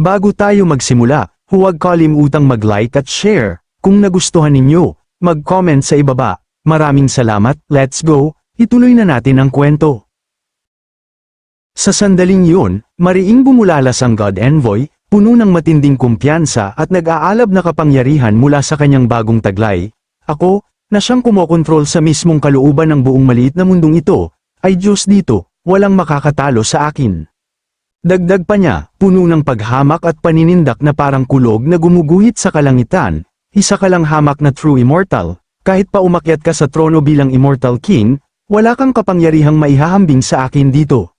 Bago tayo magsimula, huwag kalimutang mag-like at share. Kung nagustuhan ninyo, mag-comment sa ibaba. Maraming salamat, let's go, ituloy na natin ang kwento. Sa sandaling yun, mariing bumulalas ang God Envoy, puno ng matinding kumpiyansa at nag-aalab na kapangyarihan mula sa kanyang bagong taglay. Ako, na siyang kumokontrol sa mismong kalooban ng buong maliit na mundong ito, ay Diyos dito, walang makakatalo sa akin. Dagdag pa niya, puno ng paghamak at paninindak na parang kulog na gumuguhit sa kalangitan, isa ka lang hamak na true immortal, kahit pa umakyat ka sa trono bilang immortal king, wala kang kapangyarihang maihahambing sa akin dito.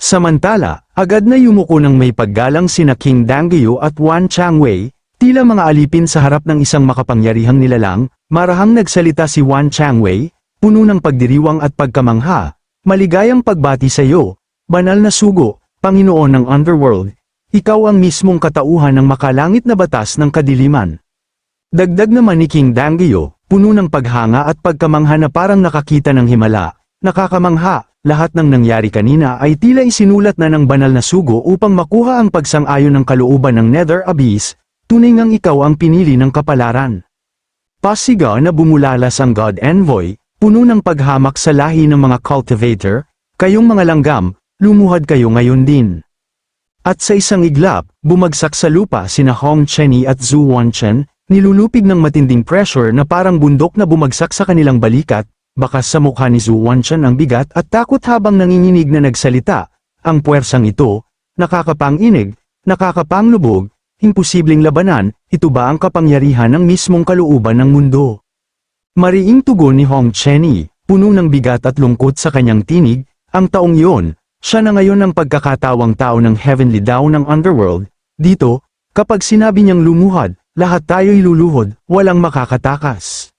Samantala, agad na yumuko ng may paggalang sina King Dangyo at Wan Changwei, tila mga alipin sa harap ng isang makapangyarihang nilalang, marahang nagsalita si Wan Changwei, puno ng pagdiriwang at pagkamangha, maligayang pagbati sa iyo, banal na sugo, Panginoon ng Underworld, ikaw ang mismong katauhan ng makalangit na batas ng kadiliman. Dagdag naman ni King Dangyo, puno ng paghanga at pagkamangha na parang nakakita ng himala, nakakamangha, lahat ng nangyari kanina ay tila isinulat na ng banal na sugo upang makuha ang pagsang-ayon ng kalooban ng Nether Abyss, tunay ngang ikaw ang pinili ng kapalaran. Pasiga na bumulalas ang God Envoy, puno ng paghamak sa lahi ng mga cultivator, kayong mga langgam, lumuhad kayo ngayon din. At sa isang iglap, bumagsak sa lupa sina Hong Chenny at Zhu Wanchen, nilulupig ng matinding pressure na parang bundok na bumagsak sa kanilang balikat, bakas sa mukha ni Zhu Wanchen ang bigat at takot habang nanginginig na nagsalita, ang puwersang ito, nakakapanginig, nakakapanglubog, imposibleng labanan, ito ba ang kapangyarihan ng mismong kalooban ng mundo? Mariing tugon ni Hong Chenny, puno ng bigat at lungkot sa kanyang tinig, ang taong iyon, siya na ngayon ang pagkakatawang tao ng Heavenly Dawn ng Underworld, dito, kapag sinabi niyang lumuhad, lahat tayo'y luluhod, walang makakatakas.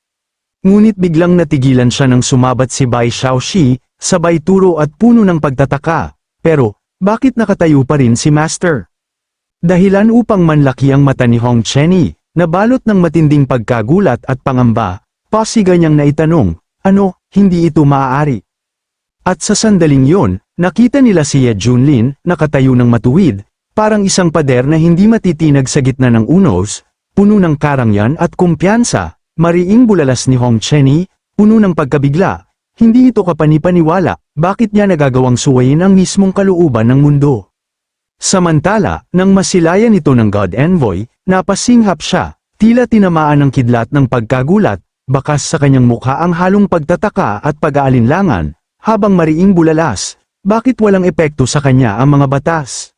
Ngunit biglang natigilan siya nang sumabat si Bai Xiaoxi, sabay turo at puno ng pagtataka, pero, bakit nakatayo pa rin si Master? Dahilan upang manlaki ang mata ni Hong Chenny, nabalot ng matinding pagkagulat at pangamba, pasiga niyang naitanong, ano, hindi ito maaari. At sa sandaling yon, nakita nila si Ye Junlin, nakatayo ng matuwid, parang isang pader na hindi matitinag sa gitna ng unos, puno ng karangyan at kumpiyansa, mariing bulalas ni Hong Chenny, puno ng pagkabigla, hindi ito kapanipaniwala, bakit niya nagagawang suwayin ang mismong kalooban ng mundo. Samantala, nang masilayan ito ng God Envoy, napasinghap siya, tila tinamaan ng kidlat ng pagkagulat, bakas sa kanyang mukha ang halong pagtataka at pag-aalinlangan, habang mariing bulalas, bakit walang epekto sa kanya ang mga batas?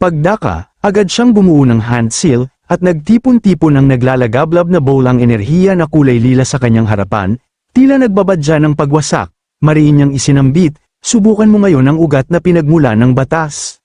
Pagdaka, agad siyang bumuo ng hand seal, at nagtipon-tipon ang naglalagablab na bolang enerhiya na kulay lila sa kanyang harapan, tila nagbabadya ng pagwasak, mariin niyang isinambit, subukan mo ngayon ang ugat na pinagmula ng batas.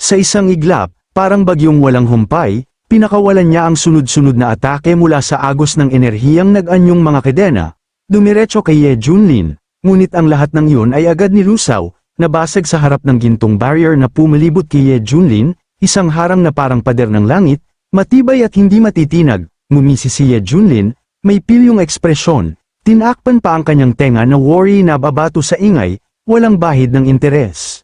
Sa isang iglap, parang bagyong walang humpay, pinakawalan niya ang sunod-sunod na atake mula sa agos ng enerhiyang nag-anyong mga kedena, dumiretso kay Ye Junlin, ngunit ang lahat ng iyon ay agad nilusaw, nabasag sa harap ng gintong barrier na pumalibot kay Ye Junlin, isang harang na parang pader ng langit, matibay at hindi matitinag, ngumisi si Ye Junlin, may pilyong ekspresyon, tinakpan pa ang kanyang tenga na worry na babato sa ingay, walang bahid ng interes.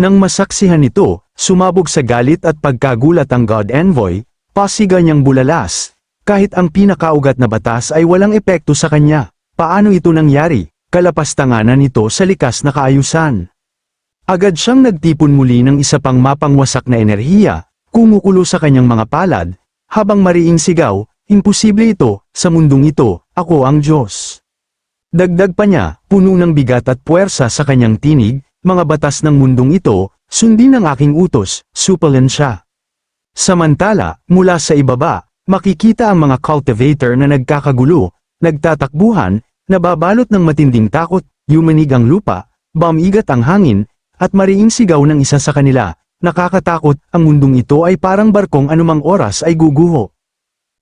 Nang masaksihan ito, sumabog sa galit at pagkagulat ang God Envoy, pasiga niyang bulalas, kahit ang pinakaugat na batas ay walang epekto sa kanya, paano ito nangyari? Kalapastanganan nito sa likas na kaayusan. Agad siyang nagtipon muli ng isa pang mapangwasak na enerhiya, kumukulo sa kanyang mga palad, habang mariing sigaw, imposible ito, sa mundong ito, ako ang Diyos. Dagdag pa niya, puno ng bigat at puwersa sa kanyang tinig, mga batas ng mundong ito, sundin ang aking utos, supalan siya. Samantala, mula sa ibaba, makikita ang mga cultivator na nagkakagulo, nagtatakbuhan, Nababalot ng matinding takot, yumanig ang lupa, bamigat ang hangin, at mariing sigaw ng isa sa kanila, nakakatakot, ang mundong ito ay parang barkong anumang oras ay guguho.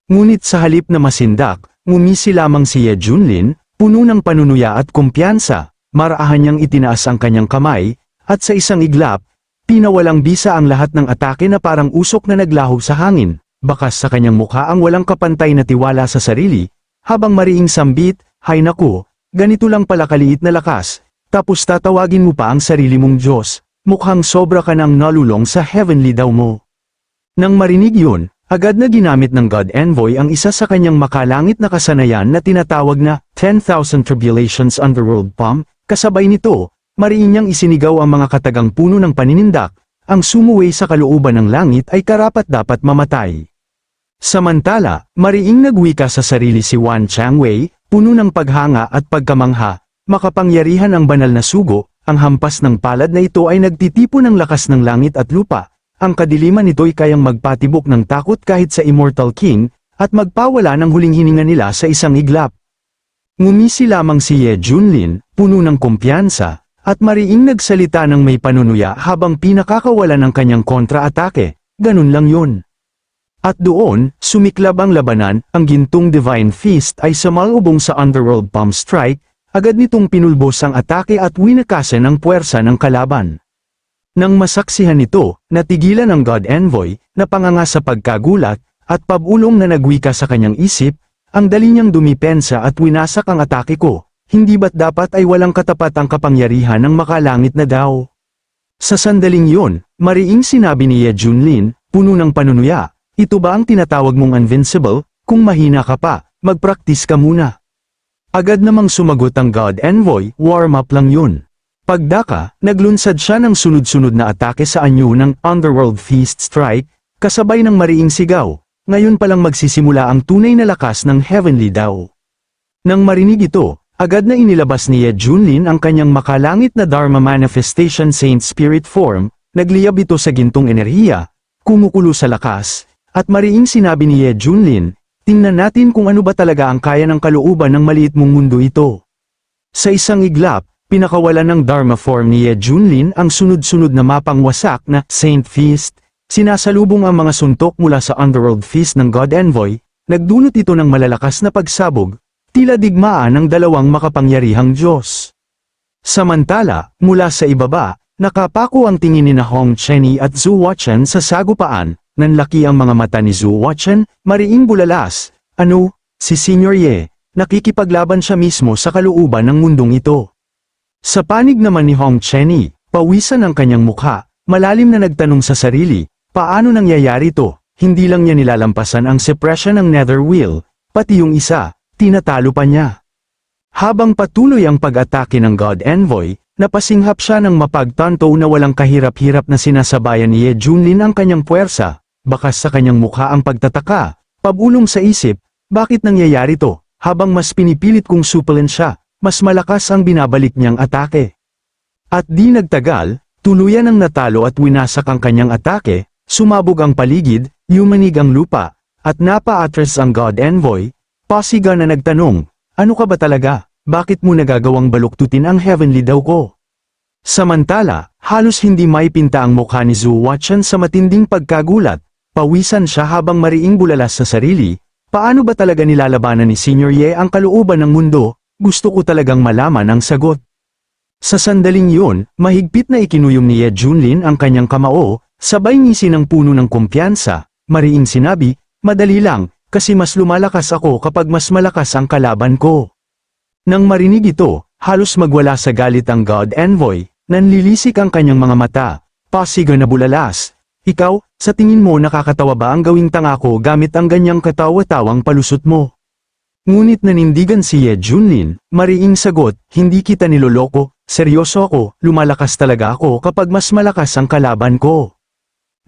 Ngunit sa halip na masindak, ngumisi lamang si Ye Junlin, puno ng panunuya at kumpiyansa, maraahan niyang itinaas ang kanyang kamay, at sa isang iglap, pinawalang bisa ang lahat ng atake na parang usok na naglaho sa hangin, bakas sa kanyang mukha ang walang kapantay na tiwala sa sarili, habang mariing sambit, hay naku, ganito lang pala kaliit na lakas, tapos tatawagin mo pa ang sarili mong Diyos, mukhang sobra ka nang nalulong sa heavenly daw mo. Nang marinig yun, agad na ginamit ng God Envoy ang isa sa kanyang makalangit na kasanayan na tinatawag na 10,000 Tribulations Underworld Palm, kasabay nito, mariin niyang isinigaw ang mga katagang puno ng paninindak, ang sumuway sa kalooban ng langit ay karapat dapat mamatay. Samantala, mariing nagwika sa sarili si Wan Changwei, puno ng paghanga at pagkamangha, makapangyarihan ang banal na sugo, ang hampas ng palad na ito ay nagtitipo ng lakas ng langit at lupa, ang kadiliman nito'y kayang magpatibok ng takot kahit sa Immortal King, at magpawala ng huling hininga nila sa isang iglap. Ngumisi lamang si Ye Junlin, puno ng kumpiyansa, at mariing nagsalita ng may panunuya habang pinakakawalan ng kanyang kontra-atake, ganun lang yun. At doon, sumiklab ang labanan, ang gintong Divine Feast ay samalubong sa Underworld Palm Strike, agad nitong pinulbos ang atake at winakasan ang puwersa ng kalaban. Nang masaksihan ito, natigilan ang God Envoy, na panganga sa pagkagulat, at pabulong na nagwika sa kanyang isip, ang dali niyang dumipensa at winasak ang atake ko, hindi ba't dapat ay walang katapat ang kapangyarihan ng makalangit na daw? Sa sandaling yun, mariing sinabi ni Ye Junlin, puno ng panunuya, ito ba ang tinatawag mong invincible? Kung mahina ka pa, magpraktis ka muna. Agad namang sumagot ang God Envoy, warm up lang yun. Pagdaka, naglunsad siya ng sunod-sunod na atake sa anyo ng Underworld Feast Strike, kasabay ng mariing sigaw, ngayon palang magsisimula ang tunay na lakas ng Heavenly Daw. Nang marinig ito, agad na inilabas ni Ye Junlin ang kanyang makalangit na Dharma Manifestation Saint Spirit form, nagliyab ito sa gintong enerhiya, kumukulo sa lakas, at mariing sinabi ni Ye Junlin, tingnan natin kung ano ba talaga ang kaya ng kalooban ng maliit mong mundo ito. Sa isang iglap, pinakawalan ng Dharma form ni Ye Junlin ang sunod-sunod na mapang wasak na Saint Feast, sinasalubong ang mga suntok mula sa Underworld Feast ng God Envoy, nagdulot ito ng malalakas na pagsabog, tila digmaan ng dalawang makapangyarihang Diyos. Samantala, mula sa ibaba, nakapako ang tingin ni na Hong Chenny at Zhu Watchen sa sagupaan, nanlaki ang mga mata ni Zhu Watchen, mariing bulalas, ano, si Senior Ye, nakikipaglaban siya mismo sa kalooban ng mundong ito. Sa panig naman ni Hong Chenny, pawisan ang kanyang mukha, malalim na nagtanong sa sarili, paano nangyayari to, hindi lang niya nilalampasan ang suppression ng Nether Wheel, pati yung isa, tinatalo pa niya. Habang patuloy ang pag-atake ng God Envoy, napasinghap siya ng mapagtanto na walang kahirap-hirap na sinasabayan ni Ye Junlin ang kanyang puwersa, bakas sa kanyang mukha ang pagtataka, pabulong sa isip, bakit nangyayari to, habang mas pinipilit kong suplen siya, mas malakas ang binabalik niyang atake. At di nagtagal, tuluyan ang natalo at winasak ang kanyang atake, sumabog ang paligid, yumanig ang lupa, at napa-atres ang God Envoy, pasiga na nagtanong, ano ka ba talaga, bakit mo nagagawang baluktutin ang heavenly daw ko? Samantala, halos hindi maipinta ang mukha ni Zhu Watchen sa matinding pagkagulat, pawisan siya habang mariing bulalas sa sarili, paano ba talaga nilalabanan ni Senior Ye ang kalooban ng mundo, gusto ko talagang malaman ang sagot. Sa sandaling yun, mahigpit na ikinuyom ni Ye Junlin ang kanyang kamao, sabay ngisi ng puno ng kumpiyansa, mariing sinabi, madali lang, kasi mas lumalakas ako kapag mas malakas ang kalaban ko. Nang marinig ito, halos magwala sa galit ang God Envoy, nanlilisik ang kanyang mga mata, pasiga na bulalas. Ikaw, sa tingin mo nakakatawa ba ang gawing tanga ko gamit ang ganyang katawa-tawang palusot mo? Ngunit nanindigan si Ye Junlin, mariing sagot, hindi kita niloloko, seryoso ako, lumalakas talaga ako kapag mas malakas ang kalaban ko.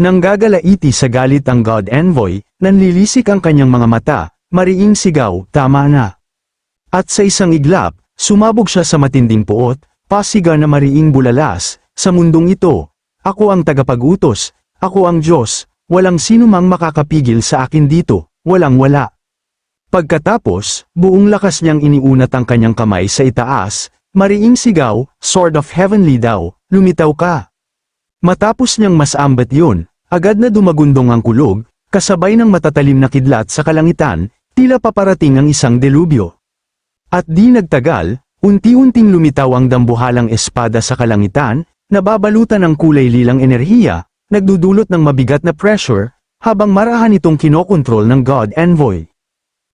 Nang gagalaiti sa galit ang God Envoy, nanlilisik ang kanyang mga mata, mariing sigaw, tama na. At sa isang iglap, sumabog siya sa matinding puot, pasiga na mariing bulalas, sa mundong ito. Ako ang tagapag-utos, ako ang Diyos, walang sino mang makakapigil sa akin dito, walang wala. Pagkatapos, buong lakas niyang iniunat ang kanyang kamay sa itaas, mariing sigaw, Sword of Heavenly daw, lumitaw ka. Matapos niyang masambat yun, agad na dumagundong ang kulog, kasabay ng matatalim na kidlat sa kalangitan, tila paparating ang isang delubyo. At di nagtagal, unti-unting lumitaw ang dambuhalang espada sa kalangitan, nababalutan ng kulay lilang enerhiya, nagdudulot ng mabigat na pressure, habang marahan itong kinokontrol ng God Envoy.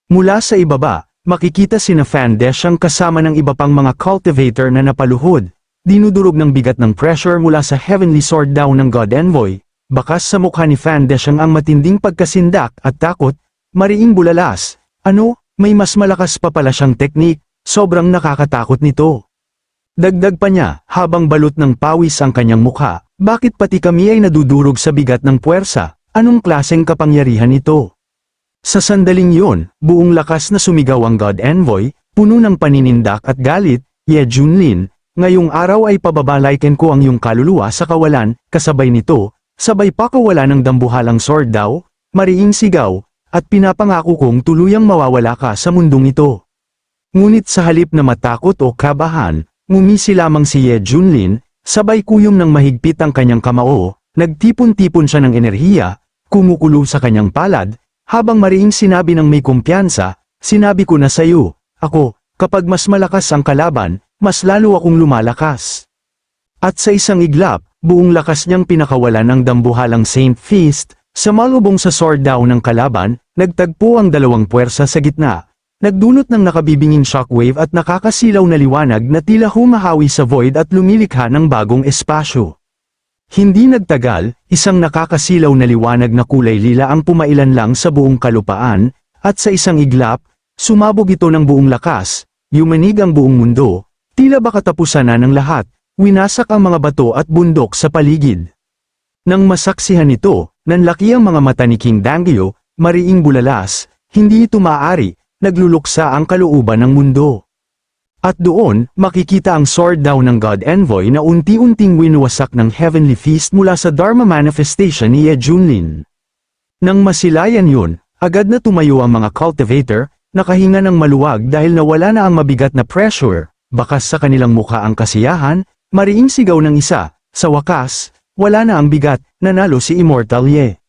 Mula sa ibaba, makikita sina Fan Desyang kasama ng iba pang mga cultivator na napaluhod, dinudurog ng bigat ng pressure mula sa Heavenly Sword daw ng God Envoy, bakas sa mukha ni Fandeshang ang matinding pagkasindak at takot, mariing bulalas, ano, may mas malakas pa pala siyang teknik, sobrang nakakatakot nito. Dagdag pa niya, habang balot ng pawis ang kanyang mukha, bakit pati kami ay nadudurog sa bigat ng puwersa, anong klaseng kapangyarihan ito? Sa sandaling yun, buong lakas na sumigaw ang God Envoy, puno ng paninindak at galit, Ye Junlin, ngayong araw ay pababalaikin ko ang iyong kaluluwa sa kawalan, kasabay nito, sabay pa kawala ng dambuhalang sword daw, mariing sigaw, at pinapangako kong tuluyang mawawala ka sa mundong ito. Ngunit sa halip na matakot o kabahan, ngumisi lamang si Ye Junlin, sabay kuyom ng mahigpit ang kanyang kamao, nagtipon-tipon siya ng enerhiya, kumukulo sa kanyang palad, habang mariing sinabi ng may kumpiyansa, sinabi ko na sa iyo, ako, kapag mas malakas ang kalaban, mas lalo akong lumalakas. At sa isang iglap, buong lakas niyang pinakawalan ang dambuhalang Saint Feast, sa malubong sa sword down ng kalaban, nagtagpo ang dalawang puwersa sa gitna. Nagdulot ng nakabibinging shockwave at nakakasilaw na liwanag na tila humahawi sa void at lumilikha ng bagong espasyo. Hindi nagtagal, isang nakakasilaw na liwanag na kulay lila ang pumailan lang sa buong kalupaan, at sa isang iglap, sumabog ito ng buong lakas, yumanig ang buong mundo, tila ba katapusan na ng lahat, winasak ang mga bato at bundok sa paligid. Nang masaksihan ito, nanlaki ang mga mata ni King Dangyo, mariing bulalas, hindi ito maaari, nagluluksa ang kalooban ng mundo. At doon, makikita ang sword daw ng God Envoy na unti-unting winuwasak ng Heavenly Feast mula sa Dharma Manifestation ni Ye Junlin. Nang masilayan yun, agad na tumayo ang mga cultivator, nakahinga ng maluwag dahil nawala na ang mabigat na pressure, bakas sa kanilang mukha ang kasiyahan, mariing sigaw ng isa, sa wakas, wala na ang bigat, nanalo si Immortal Ye.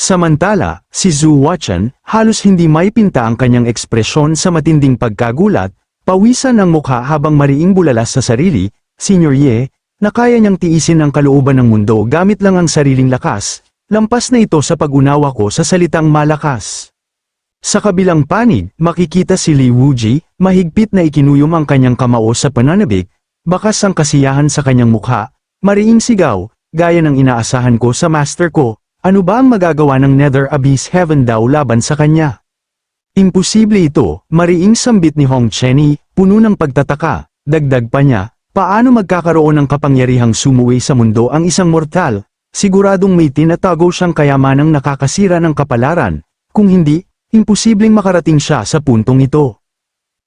Samantala, si Zhu Wachan, halos hindi may pinta ang kanyang ekspresyon sa matinding pagkagulat, pawisan ang mukha habang mariing bulalas sa sarili, Senior Ye, na kaya niyang tiisin ang kalooban ng mundo gamit lang ang sariling lakas, lampas na ito sa pag-unawa ko sa salitang malakas. Sa kabilang panig, makikita si Li Wuji, mahigpit na ikinuyom ang kanyang kamao sa pananabik, bakas ang kasiyahan sa kanyang mukha, mariing sigaw, gaya ng inaasahan ko sa master ko, ano ba ang magagawa ng Nether Abyss Heaven daw laban sa kanya? Imposible ito, mariing sambit ni Hong Chenny, puno ng pagtataka, dagdag pa niya, paano magkakaroon ng kapangyarihang sumuwi sa mundo ang isang mortal, siguradong may tinatago siyang kayamanang nakakasira ng kapalaran, kung hindi, imposibleng makarating siya sa puntong ito.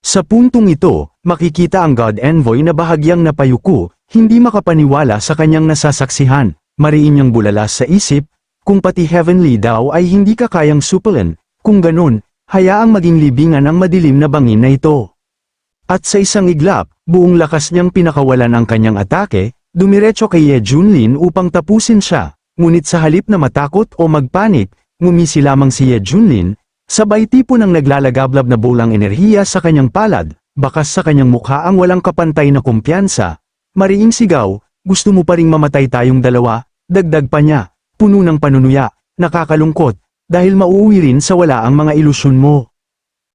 Sa puntong ito, makikita ang God Envoy na bahagyang napayuko, hindi makapaniwala sa kanyang nasasaksihan, mariin niyang bulalas sa isip, kung pati heavenly daw ay hindi ka kayang supulan, kung ganun, hayaang maging libingan ang madilim na bangin na ito. At sa isang iglap, buong lakas niyang pinakawalan ang kanyang atake, dumiretso kay Ye Junlin upang tapusin siya, ngunit sa halip na matakot o magpanik, ngumisi lamang si Ye Junlin, sabay tipo ng naglalagablab na bulang enerhiya sa kanyang palad, bakas sa kanyang mukha ang walang kapantay na kumpiyansa, mariing sigaw, gusto mo pa ring mamatay tayong dalawa, dagdag pa niya, puno ng panunuya, nakakalungkot, dahil mauuwi rin sa wala ang mga ilusyon mo.